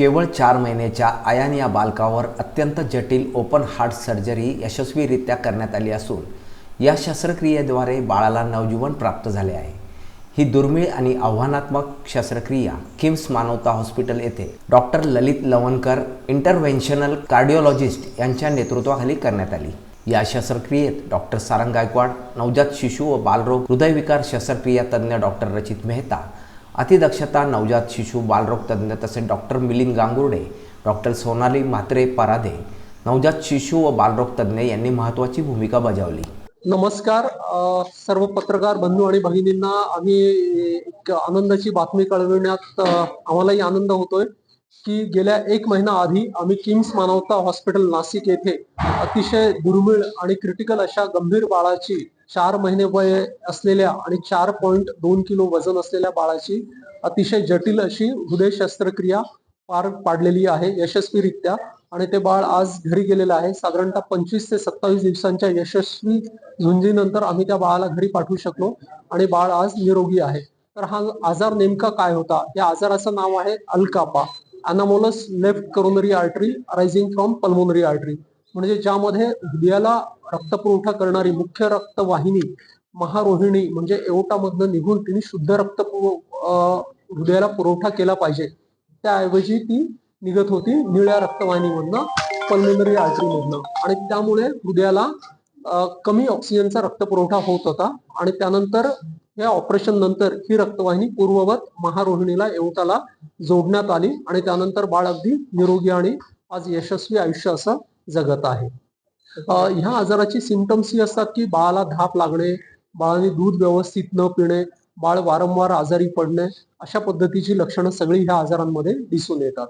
केवळ चार महिन्याच्या आयान या बालकावर अत्यंत जटिल ओपन हार्ट सर्जरी यशस्वीरित्या करण्यात आली असून या शस्त्रक्रियेद्वारे बाळाला नवजीवन प्राप्त झाले आहे. ही दुर्मिळ आणि आव्हानात्मक शस्त्रक्रिया किम्स मानवता हॉस्पिटल येथे डॉक्टर ललित लवणकर इंटरव्हेन्शनल कार्डिओलॉजिस्ट यांच्या नेतृत्वाखाली करण्यात आली. या शस्त्रक्रियेत डॉक्टर सारंग गायकवाड नवजात शिशु व बालरोग हृदयविकार शस्त्रक्रिया तज्ज्ञ डॉक्टर रचित मेहता अतिदक्षता नवजात शिशु बालरोग तज्ज्ञ तसेच डॉक्टर मिलिंद गांगुर्डे डॉक्टर सोनाली म्हात्रे पराधे नवजात शिशु व बालरोग तज्ज्ञ यांनी महत्त्वाची भूमिका बजावली. नमस्कार सर्व पत्रकार बंधू आणि भगिनींना आम्ही एक आनंदाची बातमी कळविण्यात आम्हालाही आनंद होतोय की गेल्या एक महिना आधी आम्ही किम्स मानवता हॉस्पिटल नाशिक येथे अतिशय दुर्मिळ आणि क्रिटिकल अशा गंभीर बाळाची चार महिने वय असलेल्या आणि चार पॉईंट दोन किलो वजन असलेल्या बाळाची अतिशय जटिल अशी हृदय शस्त्रक्रिया पार पाडलेली आहे यशस्वीरित्या. आणि ते बाळ आज घरी गेलेलं आहे. साधारणतः पंचवीस ते सत्तावीस दिवसांच्या यशस्वी झुंजीनंतर आम्ही त्या बाळाला घरी पाठवू शकलो आणि बाळ आज निरोगी आहे. तर हा आजार नेमका काय होता? या आजाराचं नाव आहे ALCAPA. Anomalous left coronary artery rising from pulmonary artery म्हणजे ज्यामध्ये हृदयाला रक्तपुरवठा करणारी मुख्य रक्तवाहिनी महारोहिणी म्हणजे एवटामधनं निघून तिने शुद्ध रक्त हृदयाला पुरवठा केला पाहिजे. त्याऐवजी ती निघत होती निळ्या रक्तवाहिनीमधनं पल्मेनरी आर्टरीमधनं. आणि त्यामुळे हृदयाला कमी ऑक्सिजनचा रक्तपुरवठा होत होता. आणि त्यानंतर या ऑपरेशन नंतर ही रक्तवाहिनी पूर्ववत महारोहिणीला एवटाला जोडण्यात आली. आणि त्यानंतर बाळ अगदी निरोगी आणि आज यशस्वी आयुष्य असं जगत आहे. ह्या आजाराची सिमटम्स ही असतात की बाळाला धाप लागणे बाळाने दूध व्यवस्थित न पिणे बाळ वारंवार आजारी पडणे अशा पद्धतीची लक्षणं सगळी ह्या आजारांमध्ये दिसून येतात.